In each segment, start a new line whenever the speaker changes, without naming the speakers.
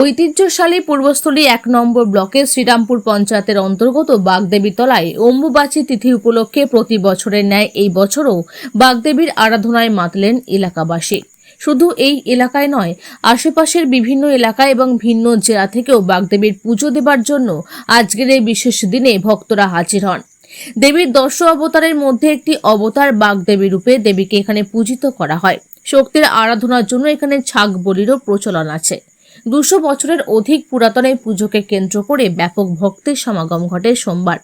ঐতিহ্যশালী পূর্বস্থলী এক নম্বর ব্লকের শ্রীরামপুর পঞ্চায়েতের অন্তর্গত বাগদেবী তলায় অম্বুবাচী তিথি উপলক্ষে প্রতি বছরের ন্যায় এই বছরও বাগদেবীর আরাধনায় মাতলেন এলাকাবাসী। শুধু এই এলাকায় নয়, আশেপাশের বিভিন্ন এলাকা এবং ভিন্ন জেলা থেকেও বাগদেবীর পুজো দেবার জন্য আজকের এই বিশেষ দিনে ভক্তরা হাজির হন। দেবীর দশ অবতারের মধ্যে একটি অবতার বাগদেবী রূপে দেবীকে এখানে পূজিত করা হয়। শক্তির আরাধনার জন্য এখানে ছাগ বলিরও প্রচলন আছে। দুশো বছরের অধিক পুরাতন এই পুজোকে কেন্দ্র করে ব্যাপক ভক্তের সমাগম ঘটে সোমবার।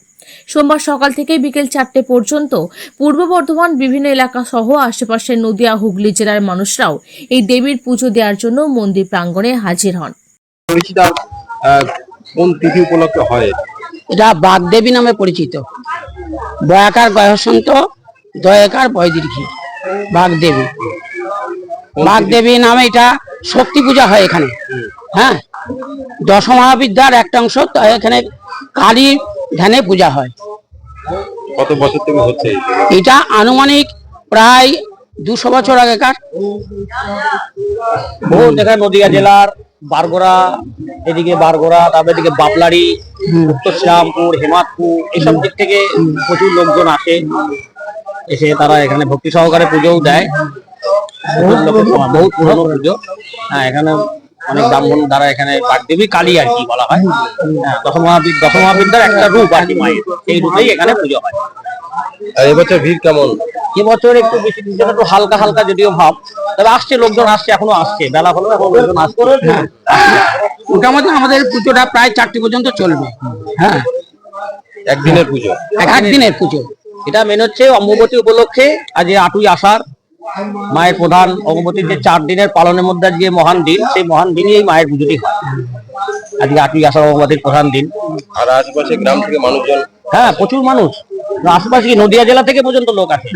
সোমবার সকাল থেকে বিকেল চারটে পর্যন্ত পূর্ব বর্ধমান বিভিন্ন এলাকা সহ আশেপাশের নদিয়া হুগলি জেলার মানুষরাও এই দেবীর পুজো দেওয়ার জন্য মন্দির প্রাঙ্গণে হাজির হন।
কোন তিথি উপলক্ষে হয়?
এটা বাগদেবী নামে পরিচিত। বয়াকার বয়সন্ত দয়াকার বয়দীর্ঘী বাগদেবী বাগদেবী নামে এটা শক্তি পূজা হয় এখানে। হ্যাঁ? দশ মহাবিদ্যার একটা অংশ এখানে কালী ধ্যানে পূজা হয়।
কত বছর থেকে হচ্ছে
এটা আনুমানিক প্রায় দুশো বছর আগেকার।
বহু এখানে নদিয়া জেলার বারগোড়া এদিকে বারগোড়া তারপর এদিকে বাপলারি উত্তর শ্রীরামপুর হেমাদপুর এসব দিক থেকে প্রচুর লোকজন আসে। এসে তারা এখানে ভক্তি সহকারে পুজোও দেয়। বহুত পুরনো পুজো। হ্যাঁ এখানে অনেক ব্রাহ্মণ দ্বারা এখানে বাগদেবী কালী আর কি বলা হয়। হ্যাঁ দশমহাবিদ দশমহাবিদ্যার একটা রূপ আর কি মায়ের। সেই রূপেই এখানে পুজো হয়।
আর এবছর ভিড় কেমন?
এবছর একটু বেশি একটু হালকা হালকা যদিও ভাব তবে আসছে লোকজন আসছে এখনও আসছে। বেলা হলো এখন লোকজন আসছে।
মোটামুটি আমাদের পুজোটা প্রায় চারটি পর্যন্ত চলবে। হ্যাঁ।
একদিনের পুজো।
একদিনের পুজো।
এটা মেন হচ্ছে অম্বুবতী উপলক্ষে আজ আটই আষাঢ়। মায়ের প্রধান অম্বুবতীর যে চার দিনের পালনের মধ্যে আজকে মহান দিন সেই মহান দিনই এই মায়ের পুজোটি হয়। আজকে আটই আষাঢ় অম্বুবতীর প্রধান দিন।
আর আশেপাশে গ্রাম থেকে মানুষজন?
হ্যাঁ প্রচুর মানুষ। আশেপাশে নদিয়া জেলা থেকে পর্যন্ত লোক আসে?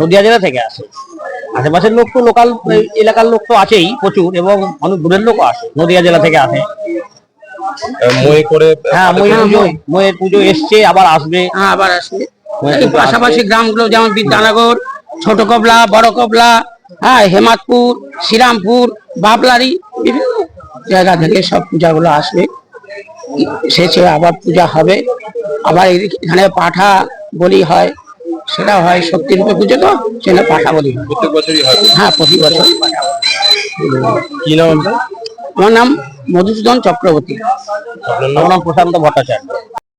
নদিয়া জেলা থেকে আসে। আশেপাশের লোক তো লোকাল এলাকার লোক তো আছেই প্রচুর এবং অনেক দূরের লোকও আসে নদিয়া জেলা থেকে আসে।
মই করে
হ্যাঁ ময়ের পুজো ময়ের পুজো এসছে আবার আসবে।
হ্যাঁ আবার আসবে।
হ্যাঁ,
পাশাপাশি গ্রামগুলো যেমন বিদ্যানগর ছোট কবলা বড় কবলা হ্যাঁ হেমাদপুর শ্রীরামপুর বাবলারি বিভিন্ন জায়গা থেকে সব পূজাগুলো আসবে। শেষে আবার পূজা হবে। আবার এখানে পাঠা বলি হয় সেটা হয় শক্তির রূপে পুজো তো সেটা পাঠা বলি হয়।
প্রত্যেক বছরই হয়?
হ্যাঁ প্রতি বছর।
কি নাম?
আমার নাম মধুসূদন চক্রবর্তী।
আপনার
আমার নাম প্রশান্ত ভট্টাচার্য।